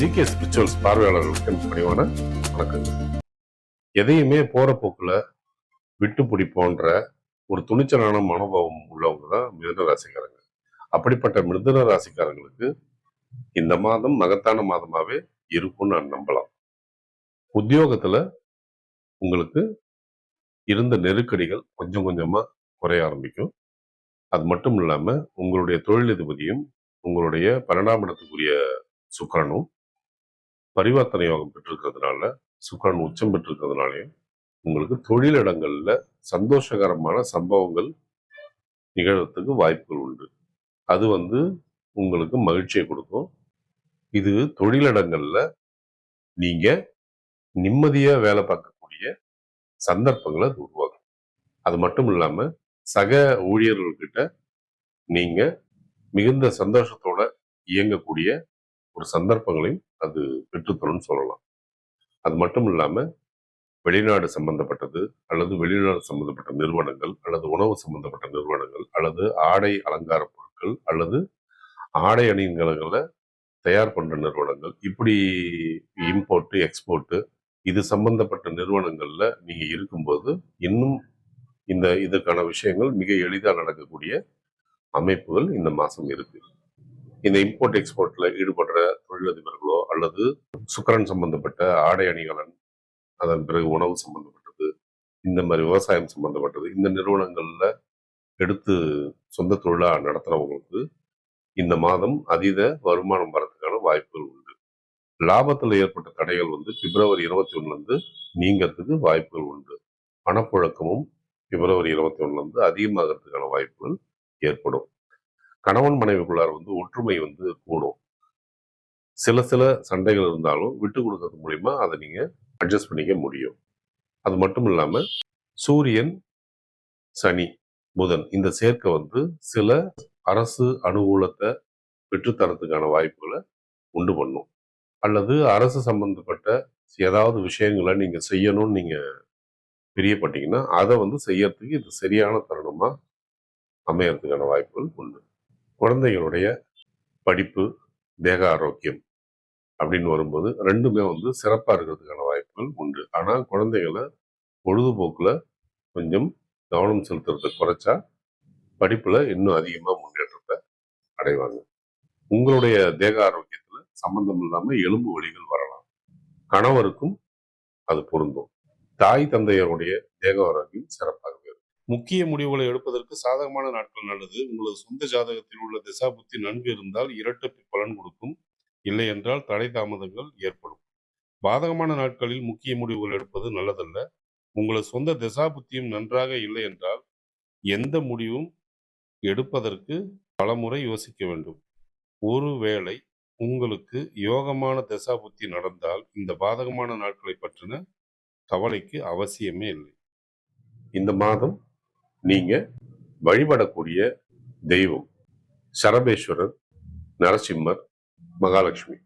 GK spirituals பார்வையாளர்களுக்கு எனக்கு பணிவான வணக்கங்கள். எதையுமே போற போக்குல விட்டு பிடிப்போன்ற ஒரு துணிச்சலான மனோபாவம் உள்ளவங்க தான் மிதுன ராசிக்காரங்க. அப்படிப்பட்ட மிதுன ராசிக்காரங்களுக்கு இந்த மாதம் மகத்தான மாதமாவே இருக்கும்னு நான் நம்பலாம். உத்தியோகத்துல உங்களுக்கு இருந்த நெருக்கடிகள் கொஞ்சம் கொஞ்சமா குறைய ஆரம்பிக்கும். அது மட்டும் இல்லாம உங்களுடைய தொழிலதிபதியும் உங்களுடைய பன்னெண்டாம் இடத்துக்குரிய சுக்கரனும் பரிவர்த்தனை யோகம் பெற்றிருக்கிறதுனால சுக்கரன் உச்சம் பெற்றிருக்கிறதுனாலையும் உங்களுக்கு தொழிலிடங்கள்ல சந்தோஷகரமான சம்பவங்கள் நிகழறதுக்கு வாய்ப்புகள் உண்டு. அது வந்து உங்களுக்கு மகிழ்ச்சியை கொடுக்கும். இது தொழிலிடங்கள்ல நீங்க நிம்மதியா வேலை பார்க்கக்கூடிய சந்தர்ப்பங்களை அது உருவாக்கும். அது மட்டும் இல்லாம சக ஊழியர்கள்கிட்ட நீங்க மிகுந்த சந்தோஷத்தோட இயங்கக்கூடிய ஒரு சந்தர்ப்பங்களையும் அது பெற்றுத்தரும்னு சொல்லலாம். அது மட்டும் இல்லாமல் வெளிநாடு சம்பந்தப்பட்டது அல்லது வெளிநாடு சம்பந்தப்பட்ட நிறுவனங்கள் அல்லது உணவு சம்பந்தப்பட்ட நிறுவனங்கள் அல்லது ஆடை அலங்கார பொருட்கள் அல்லது ஆடை அணிகலங்களை தயார் பண்ணுற நிறுவனங்கள் இப்படி இம்போர்ட்டு எக்ஸ்போர்ட்டு இது சம்பந்தப்பட்ட நிறுவனங்களில் நீங்கள் இருக்கும்போது இன்னும் இந்த இதுக்கான விஷயங்கள் மிக எளிதாக நடக்கக்கூடிய அமைப்புகள் இந்த மாதம் இருக்குது இந்த இம்போர்ட் எக்ஸ்போர்ட்ல ஈடுபடுற தொழிலதிபர்களோ அல்லது சுக்கரன் சம்பந்தப்பட்ட ஆடை அணிகலன் அதன் பிறகு உணவு சம்பந்தப்பட்டது இந்த மாதிரி விவசாயம் சம்பந்தப்பட்டது இந்த நிறுவனங்கள்ல எடுத்து சொந்த தொழிலா நடத்துறவங்களுக்கு இந்த மாதம் அதீத வருமானம் வரதுக்கான வாய்ப்புகள் உண்டு. லாபத்தில் ஏற்பட்ட தடைகள் வந்து பிப்ரவரி இருபத்தி ஒன்றுலேருந்து நீங்கிறதுக்கு வாய்ப்புகள் உண்டு. பணப்புழக்கமும் பிப்ரவரி இருபத்தி ஒன்றுலேருந்து அதிகமாகிறதுக்கான வாய்ப்புகள் ஏற்படும். கணவன் மனைவிக்குள்ளார வந்து ஒற்றுமை வந்து கூடும். சில சில சண்டைகள் இருந்தாலும் விட்டு கொடுக்கறது மூலிமா அதை நீங்கள் அட்ஜஸ்ட் பண்ணிக்க முடியும். அது மட்டும் இல்லாமல் சூரியன் சனி புதன் இந்த சேர்க்கை வந்து சில அரசு அனுகூலத்தை பெற்றுத்தரத்துக்கான வாய்ப்புகளை உண்டு பண்ணும். அல்லது அரசு சம்பந்தப்பட்ட ஏதாவது விஷயங்களை நீங்கள் செய்யணும்னு நீங்கள் பிரியப்பட்டீங்கன்னா அதை வந்து செய்யறதுக்கு இது சரியான தருணமாக அமையறதுக்கான வாய்ப்புகள் உண்டு. குழந்தைகளுடைய படிப்பு தேக ஆரோக்கியம் அப்படின்னு வரும்போது ரெண்டுமே வந்து சிறப்பாக இருக்கிறதுக்கான வாய்ப்புகள் உண்டு. ஆனால் குழந்தைகளை பொழுதுபோக்கில் கொஞ்சம் கவனம் செலுத்துறதை குறைச்சா படிப்பில் இன்னும் அதிகமாக முன்னேற்றத்தை அடைவாங்க. உங்களுடைய தேக ஆரோக்கியத்தில் சம்பந்தம் இல்லாமல் எலும்பு வலிகள் வரலாம். கணவருக்கும் அது பொருந்தும். தாய் தந்தையருடைய தேக ஆரோக்கியம் சிறப்பாக முக்கிய முடிவுகளை எடுப்பதற்கு சாதகமான நாட்கள் நல்லது. உங்களது சொந்த ஜாதகத்தில் உள்ள திசா புத்தி நன்கு இருந்தால் இரட்டு பலன் கொடுக்கும். இல்லை என்றால் தடை தாமதங்கள் ஏற்படும். பாதகமான நாட்களில் முக்கிய முடிவுகள் எடுப்பது நல்லதல்ல. உங்களது சொந்த திசா புத்தியும் நன்றாக இல்லை என்றால் எந்த முடிவும் எடுப்பதற்கு பலமுறை யோசிக்க வேண்டும். ஒருவேளை உங்களுக்கு யோகமான திசா புத்தி நடந்தால் இந்த பாதகமான நாட்களை பற்றின கவலைக்கு அவசியமே இல்லை. இந்த மாதம் நீங்க வழிபடக்கூடிய தெய்வம் சரபேஸ்வரர் நரசிம்மர் மகாலட்சுமி.